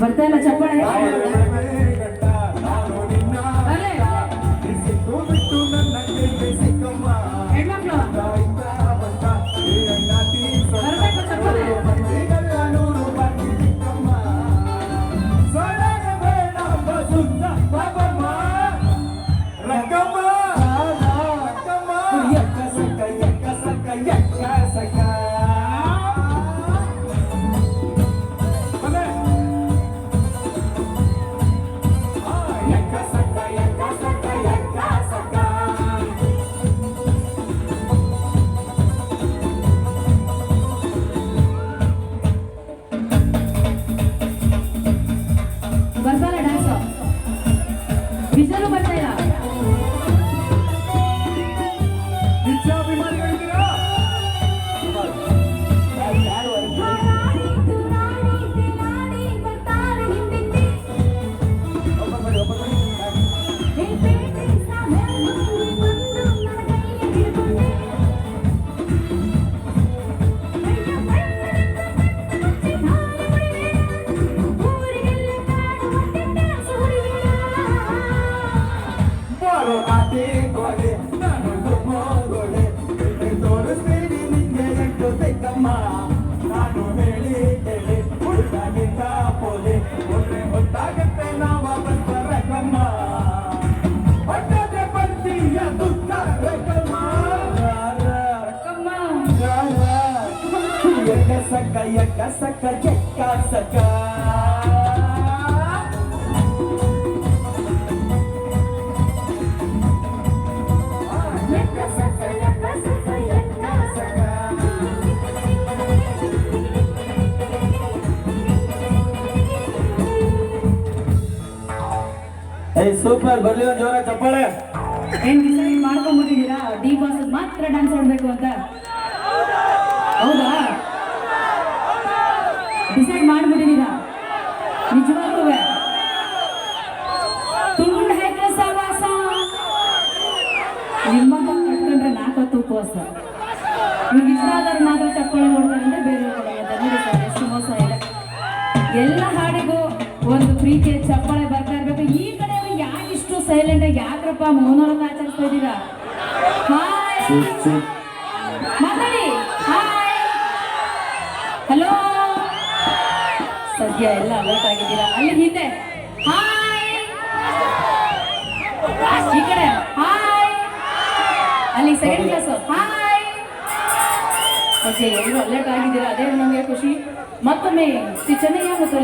वर्तायला चप्पल आहे. Ano ba tayo? ಇಲ್ಲ ನಾನು ಹೇಳಿ ಕೇಳಿ ಹುಡುಗಿಂದ ಪೋಲಿ. ಒಳ್ಳೆ ಹೊತ್ತಾಗತ್ತೆ ನಾವ ಬರ್ತಾರಕಮ್ಮ ಹೊಟ್ಟದೆ ಬರ್ತೀಯ ದುಃಖ ರಕಮ್ಮ. ಸಕ್ಕ ಎಕ್ಕ ಸಕ್ಕ ಎಕ್ಕ ಸಕ್ಕ. ಸೂಪರ್, ಬರ್ಲಿ ಒಂದ್ ಜೋರ ಚಪ್ಪಾಳೆ. ಏನ್ ಡಿಸೈಡ್ ಮಾಡ್ಕೊಂಡ್ಬಿಟ್ಟಿದ್ದೀರಾ ಡಿ ಬಾಸ್ ಮಾತ್ರ ಡ್ಯಾನ್ಸ್ ಆಡ್ಬೇಕು ಅಂತ. ಹೌದಾ? ಡಿಸೈಡ್ ಮಾಡ್ಬಿಟ್ಟಿದ್ದೀರಾ? ನಿಜವಾಗ್ಲೂ ತುಂಡು ಹೆಜ್ಜೆ ಸವಾಸ ನಿಮ್ಮಂತ ಕಟ್ಕೊಂಡ್ರೆ ನಾಲ್ಕು ಉಪವಾಸ. ನಿಮ್ಗೆ ಇಷ್ಟ ಆದ್ರೆ ಮಾತ್ರ ಚಪ್ಪಾಳೆ ಕೊಡ್ತಾರಂದ್ರೆ ಬೇರೆ ನೋಡಿ ಸರ್ ಎಷ್ಟು ಮೋಸ ಇದೆ. ಎಲ್ಲ ಹಾಡಿಗೂ ಒಂದು ಪ್ರೀತಿಯ ಚಪ್ಪಾಳೆ ಸೈಲೆಂಟ್ ಆಗಿ ಯಾಕ್ರಪ್ಪ ಮೌನವ್ರನ್ನ ಆಚರಿಸ್ತಾ ಇದ್ದೀರಾ? ಮಾತಾಡಿ. ಹಾಯ್ ಹಲೋ ಸದ್ಯ ಎಲ್ಲ ಅಲರ್ಟ್ ಆಗಿದ್ದೀರಾ? ಅಲ್ಲಿ ಹಿಂದೆ. ಹಾಯ್ ಈ ಕಡೆ. ಹಾಯ್ ಅಲ್ಲಿ ಸೆಕೆಂಡ್ ಕ್ಲಾಸ್ ಹಾಯ್ ಓಕೆ ಎಲ್ಲರೂ ಅಲರ್ಟ್ ಆಗಿದ್ದೀರಾ? ಅದೇ ನಮಗೆ ಖುಷಿ. ಮತ್ತೊಮ್ಮೆ ಶ್ರೀ ಚೆನ್ನಯ್ಯ ಮತ್ತು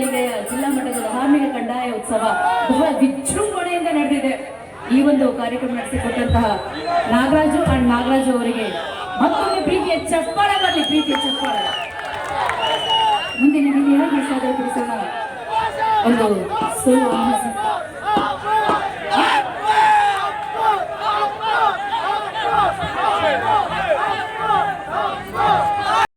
ಜಿಲ್ಲಾ ಮಟ್ಟದ ಧಾರ್ಮಿಕ ಕಂದಾಯ ಉತ್ಸವ ಬಹಳ ವಿಜೃಂಭಣೆಯಿಂದ ನಡೆದಿದೆ. ಈ ಒಂದು ಕಾರ್ಯಕ್ರಮ ನಡೆಸಿಕೊಟ್ಟಂತಹ ನಾಗರಾಜು ಅಂಡ್ ನಾಗರಾಜು ಅವರಿಗೆ ಮತ್ತೊಮ್ಮೆ ಪ್ರೀತಿಯ ಚಪ್ಪಾಳ ಬರಲಿ ಪ್ರೀತಿಯ ಚಪ್ಪಾಳ. ಮುಂದಿನ ಒಂದು ಸೋಲು